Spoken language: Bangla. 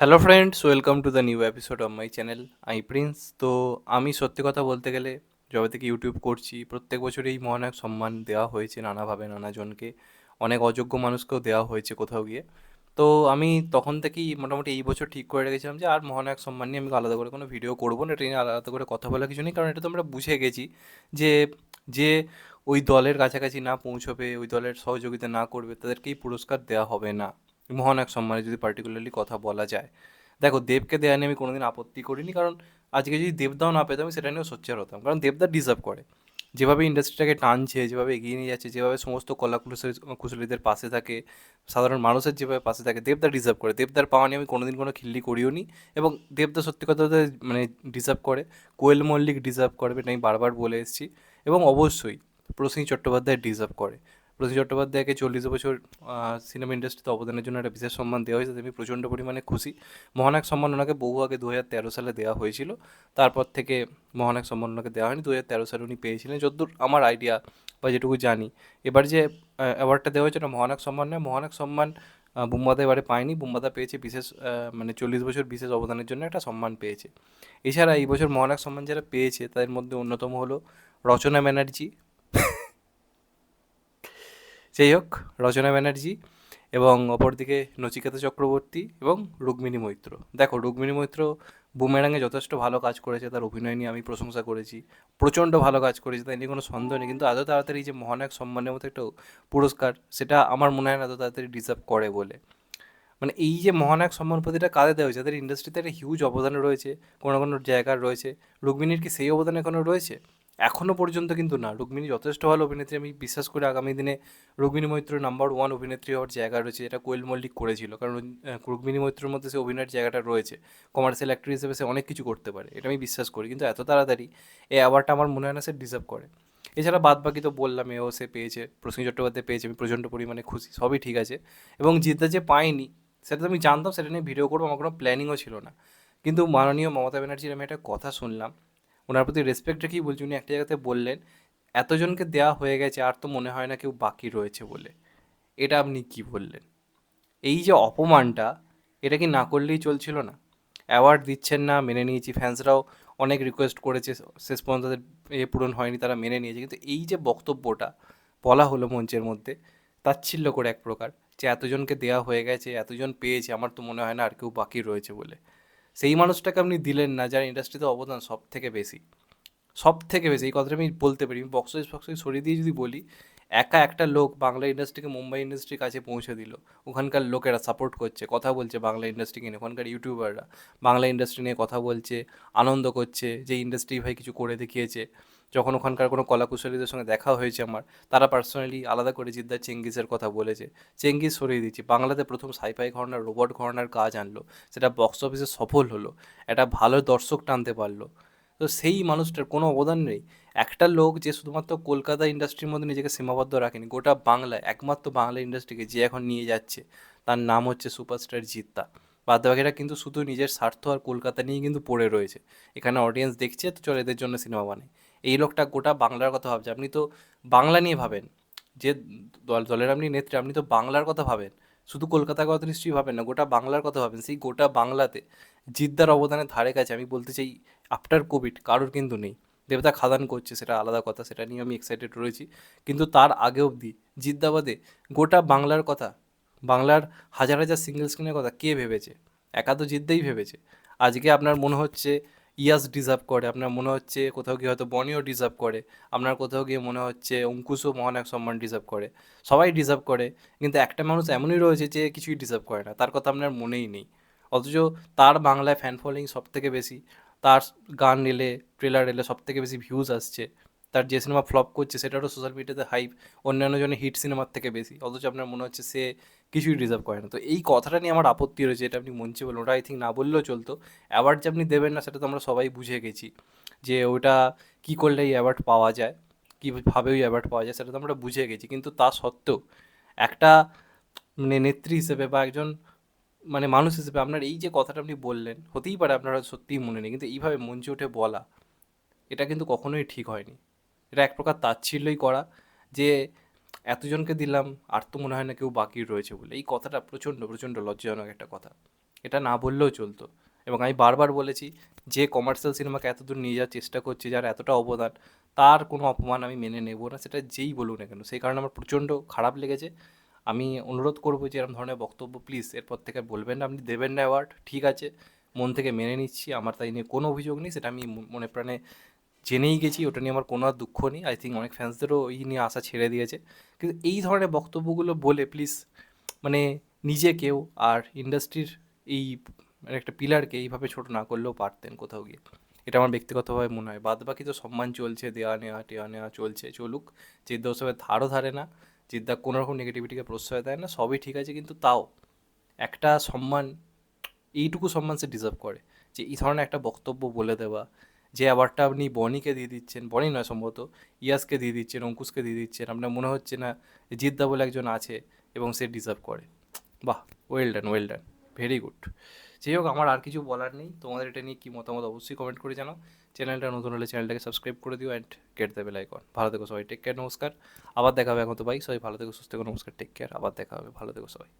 Hello friends welcome to the new episode of my channel I Prince তো আমি সত্যি কথা বলতে গেলে যবে থেকে ইউটিউব করছি, প্রত্যেক বছর এই মহানায়ক সম্মান দেওয়া হয়েছে নানাভাবে নানাজনকে। অনেক অযোগ্য মানুষকেও দেওয়া হয়েছে কোথাও গিয়ে। তো আমি তখন থেকেই মোটামুটি এই বছর ঠিক করে রেখেছিলাম যে আর মহানায়ক সম্মান নিয়ে আমি আলাদা করে কোনো ভিডিও করব না, এটা নিয়ে আলাদা করে কথা বলার কিছু নেই। কারণ এটা তো আমরা বুঝে গেছি যে যে ওই দলের কাছাকাছি না পৌঁছবে, ওই দলের সহযোগিতা না করবে, তাদেরকেই পুরস্কার দেওয়া হবে না। মহানায়ক সম্মানে যদি পার্টিকুলারলি কথা বলা যায়। দেখো, দেবকে দেওয়া নিয়ে আমি কোনোদিন আপত্তি করিনি, কারণ আজকে যদি দেবদাও না পেতাম, আমি সেটা নিয়েও সোচ্চার হতাম। কারণ দেবদা ডিজার্ভ করে। যেভাবে ইন্ডাস্ট্রিটাকে টানছে, যেভাবে এগিয়ে নিয়ে যাচ্ছে, যেভাবে সমস্ত কলা কুশলী কুশলীদের পাশে থাকে, সাধারণ মানুষের যেভাবে পাশে থাকে, দেবদা ডিজার্ভ করে। দেবদার পাওয়া নিয়ে আমি কোনোদিন কোনো খিল্লি করিও নি এবং দেবদা সত্যি কথা মানে ডিজার্ভ করে। কোয়েল মল্লিক ডিজার্ভ করবে এটা আমি বারবার বলে এসেছি। এবং অবশ্যই প্রসেন চট্টোপাধ্যায় ডিজার্ভ করে। প্রসেন চট্টোপাধ্যায়কে চল্লিশ বছর সিনেমা ইন্ডাস্ট্রিতে অবদানের জন্য একটা বিশেষ সম্মান দেওয়া হয়েছে। আমি প্রচণ্ড পরিমাণে খুশি। মহানায়ক সম্মান ওনাকে বহু আগে দু হাজার তেরো সালে দেওয়া হয়েছিল। তারপর থেকে মহানায়ক সম্মান ওনাকে দেওয়া হয়নি। দু হাজার তেরো সালে উনি পেয়েছিলেন। যদ্দূর আমার আইডিয়া বা যেটুকু জানি। এবার যে অ্যাওয়ার্ডটা দেওয়া হয়েছে ওটা মহানায়ক সম্মান নয়। মহানায়ক সম্মান বুম্বাদা এবারে পায়নি। বুম্বাদা পেয়েছে বিশেষ মানে চল্লিশ বছর বিশেষ অবদানের জন্য একটা সম্মান পেয়েছে। এছাড়া এই বছর মহানায়ক সম্মান যারা পেয়েছে, তাদের মধ্যে অন্যতম হলো রচনা ব্যানার্জি। যাই হোক, রচনা ব্যানার্জি এবং অপরদিকে নচিকেতা চক্রবর্তী এবং রুক্মিণী মৈত্র। দেখো, রুক্মিণী মৈত্র বুমেরাঙে যথেষ্ট ভালো কাজ করেছে, তার অভিনয় নিয়ে আমি প্রশংসা করেছি। প্রচণ্ড ভালো কাজ করেছে, তাই নিয়ে কোনো সন্দেহ নেই। কিন্তু এত তাড়াতাড়ি যে মহানায়ক সম্মানের মতো একটা পুরস্কার, সেটা আমার মনে হয় না এত তাড়াতাড়ি ডিজার্ভ করে বলে। মানে এই যে মহানায়ক সম্মান প্রতিটা কাজে দেওয়া হয়েছে, তাদের ইন্ডাস্ট্রিতে একটা হিউজ অবদান রয়েছে, কোনো কোনো জায়গার রয়েছে। রুক্মিণীর কি সেই অবদান এখনও রয়েছে? এখনও পর্যন্ত কিন্তু না। রুক্মিণী যথেষ্ট ভালো অভিনেত্রী। আমি বিশ্বাস করি আগামী দিনে রুক্মিণী মৈত্র নাম্বার ওয়ান অভিনেত্রী হওয়ার জায়গা রয়েছে, যেটা কোয়েল মল্লিক করেছিল। কারণ রুক্মিণী মৈত্রের মধ্যে সে অভিনয়ের জায়গাটা রয়েছে। কমার্শিয়াল অ্যাক্টর হিসেবে সে অনেক কিছু করতে পারে, এটা আমি বিশ্বাস করি। কিন্তু এত তাড়াতাড়ি এই অ্যাওয়ার্ডটা আমার মনে হয় না সে ডিজার্ভ করে। এছাড়া বাদ বাকি তো বললাম, এও সে পেয়েছে, প্রসেন চট্টোপাধ্যায় পেয়েছে, আমি প্রচণ্ড পরিমাণে খুশি, সবই ঠিক আছে। এবং জিদ্দা যে পায়নি সেটা তো আমি জানতাম, সেটা নিয়ে ভিডিও করব, আমার কোনো প্ল্যানিংও ছিল না। কিন্তু মাননীয় মমতা ব্যানার্জির আমি একটা কথা শুনলাম ওনার প্রতি রেসপেক্ট রেখেই বলছি, উনি একটা জায়গাতে বললেন, এতজনকে দেওয়া হয়ে গেছে, আর তো মনে হয় না কেউ বাকি রয়েছে বলে। এটা আপনি কি বললেন? এই যে অপমানটা, এটা কি না করলেই চলছিল না? অ্যাওয়ার্ড দিচ্ছেন না, মেনে নিয়েছি। ফ্যান্সরাও অনেক রিকোয়েস্ট করেছে, শেষ পর্যন্ত তাদের এ পূরণ হয়নি, তারা মেনে নিয়েছে। কিন্তু এই যে বক্তব্যটা বলা হলো মঞ্চের মধ্যে, তাচ্ছিল্য করে এক প্রকার, যে এতজনকে দেওয়া হয়ে গেছে, এতজন পেয়েছে, আমার তো মনে হয় না আর কেউ বাকি রয়েছে বলে। সেই মানুষটাকে আপনি দিলেন না, যার ইন্ডাস্ট্রিতে অবদান সব থেকে বেশি। সব থেকে বেশি, এই কথাটা আমি বলতে পারি। আমি বক্স অফিস বক্স সরিয়ে দিয়ে যদি বলি, একা একটা লোক বাংলা ইন্ডাস্ট্রিকে মুম্বাই ইন্ডাস্ট্রির কাছে পৌঁছে দিল। ওখানকার লোকেরা সাপোর্ট করছে, কথা বলছে বাংলা ইন্ডাস্ট্রিকে নিয়ে। ওখানকার ইউটিউবাররা বাংলা ইন্ডাস্ট্রি নিয়ে কথা বলছে, আনন্দ করছে, যে ইন্ডাস্ট্রি ভাই কিছু করে দেখিয়েছে। যখন ওখানকার কোনো কলাকুশলীদের সঙ্গে দেখা হয়েছে আমার, তারা পার্সোনালি আলাদা করে জিদ্দার চেঙ্গিসের কথা বলেছে। চেঙ্গিস সরিয়ে দিচ্ছি বাংলাতে প্রথম সাইফাই ঘরনার রোবট ঘরনার কাজ আনলো। সেটা বক্স অফিসে সফল হলো। একটা ভালো দর্শক টানতে পারল। তো সেই মানুষটার কোনো অবদান নেই। একটা লোক যে শুধুমাত্র কলকাতা ইন্ডাস্ট্রির মধ্যে নিজেকে সীমাবদ্ধ রাখেনি, গোটা বাংলায়, একমাত্র বাংলা ইন্ডাস্ট্রিকে যে এখন নিয়ে যাচ্ছে, তার নাম হচ্ছে সুপারস্টার জিত্তা বাদবাকিরা কিন্তু শুধু নিজের স্বার্থ আর কলকাতা নিয়ে কিন্তু পড়ে রয়েছে। এখানে অডিয়েন্স দেখছে, তো চল এদের জন্য সিনেমা বানায় এই লোকটা গোটা বাংলার কথা ভাবছে। আপনি তো বাংলা নিয়ে ভাবেন। যে দল, দলের আপনি নেত্রী, আপনি তো বাংলার কথা ভাবেন। শুধু কলকাতার কথা নিশ্চয়ই ভাবেন না, গোটা বাংলার কথা ভাবেন। সেই গোটা বাংলাতে জিদ্দার অবদানের ধারে কাছে আমি বলতে চাই আফটার কোভিড কারোর কিন্তু নেই। দেবতা খাদান করছে, সেটা আলাদা কথা, সেটা নিয়ে আমি এক্সাইটেড রয়েছি। কিন্তু তার আগে অবধি জিদ্দাবাদে গোটা বাংলার কথা, বাংলার হাজার হাজার সিঙ্গেল স্ক্রিনের কথা কে ভেবেছে? একা তো জিদ্দাই ভেবেছে। আজকে আপনার মনে হচ্ছে ইয়াস ডিজার্ভ করে, আপনার মনে হচ্ছে কোথাও গিয়ে হয়তো বনিও ডিজার্ভ করে, আপনার কোথাও গিয়ে মনে হচ্ছে অঙ্কুশও মহান এক সম্মান ডিজার্ভ করে, সবাই ডিজার্ভ করে, কিন্তু একটা মানুষ এমনই রয়েছে যে কিছুই ডিজার্ভ করে না, তার কথা আপনার মনেই নেই। অথচ তার বাংলায় ফ্যান ফলোয়িং সব থেকে বেশি, তার গান এলে ট্রেলার এলে সব থেকে বেশি ভিউজ আসছে। তার যে সিনেমা ফ্লপ করছে, সেটারও সোশ্যাল মিডিয়াতে হাইপ অন্যান্য জনের হিট সিনেমার থেকে বেশি। অথচ আপনার মনে হচ্ছে সে কিছুই ডিজার্ভ করে না। তো এই কথাটা নিয়ে আমার আপত্তি রয়েছে, এটা আপনি মঞ্চে বলুন, ওটা আই থিঙ্ক না বললেও চলতো। অ্যাওয়ার্ড যে আপনি দেবেন না, সেটা তো আমরা সবাই বুঝে গেছি। যে ওটা কী করলে এই অ্যাওয়ার্ড পাওয়া যায়, কীভাবে ওই অ্যাওয়ার্ড পাওয়া যায়, সেটা তো আমরা বুঝে গেছি। কিন্তু তা সত্ত্বেও একটা মানে নেত্রী হিসেবে বা একজন মানে মানুষ হিসেবে আপনার এই যে কথাটা আপনি বললেন, হতেই পারে আপনারা সত্যিই মনে নেই। কিন্তু এইভাবে মঞ্চে উঠে বলা, এটা কিন্তু কখনোই ঠিক হয়নি। এটা এক প্রকার তাচ্ছিল্যই করা যে এতজনকে দিলাম, আর তো মনে হয় না কেউ বাকি রয়েছে বলে। এই কথাটা প্রচণ্ড প্রচণ্ড লজ্জাজনক একটা কথা। এটা না বললেও চলতো। এবং আমি বারবার বলেছি, যে কমার্শিয়াল সিনেমাকে এতদূর নিয়ে যাওয়ার চেষ্টা করছে, যার এতটা অবদান, তার কোনো অপমান আমি মেনে নেব না, সেটা যেই বলুক না কেন। সেই কারণে আমার প্রচণ্ড খারাপ লেগেছে। আমি অনুরোধ করব যে এরকম ধরনের বক্তব্য প্লিজ এরপর থেকে বলবেন না। আপনি দেবেন না অ্যাওয়ার্ড ঠিক আছে, মন থেকে মেনে নিচ্ছি, আমার তাই নিয়ে কোনো অভিযোগ নেই, সেটা আমি মনে প্রাণে জেনেই গেছি, ওটা নিয়ে আমার কোনো আর দুঃখ নেই। আই থিঙ্ক অনেক ফ্যান্সদেরও এই নিয়ে আশা ছেড়ে দিয়েছে। কিন্তু এই ধরনের বক্তব্যগুলো বলে প্লিজ মানে নিজেকেও আর ইন্ডাস্ট্রির এই একটা পিলারকে এইভাবে ছোট না করলেও পারতেন কোথাও গিয়ে। এটা আমার ব্যক্তিগতভাবে মনে হয়। বাদ বাকি তো সম্মান চলছে দেওয়া নেওয়া টেওয়া নেওয়া চলছে, চলুক। জিদ্দা ওসবের ধারও ধারে না। জিদ্দা কোনো রকম নেগেটিভিটিকে প্রশ্রয় দেয় না। সবই ঠিক আছে, কিন্তু তাও একটা সম্মান, এইটুকু সম্মান সে ডিজার্ভ করে। যে এই ধরনের একটা বক্তব্য বলে দেওয়া যে অ্যাওয়ার্ডটা আপনি বনিকে দিয়ে দিচ্ছেন, বনি নয় সম্ভবত, ইয়াসকে দিয়ে দিচ্ছেন, অঙ্কুশকে দিয়ে দিচ্ছেন, আপনার মনে হচ্ছে না জিদ্দা বলে একজন আছে এবং সে ডিজার্ভ করে। বাহ well done well done very good যাই হোক, আমার আর কিছু বলার নেই। তোমাদের এটা নিয়ে কী মতামত অবশ্যই কমেন্ট করে জানাও। চ্যানেলটা নতুন হলে চ্যানেলটাকে সাবস্ক্রাইব করে দিও and get the bell icon ভালো থেকো সবাই টেক কেয়ার নমস্কার। আবার দেখা হবে এখন তো ভাই। সবাই ভালো থেকো, সুস্থ থেকো, নমস্কার টেক কেয়ার আবার দেখা হবে। ভালো থেকো সবাই।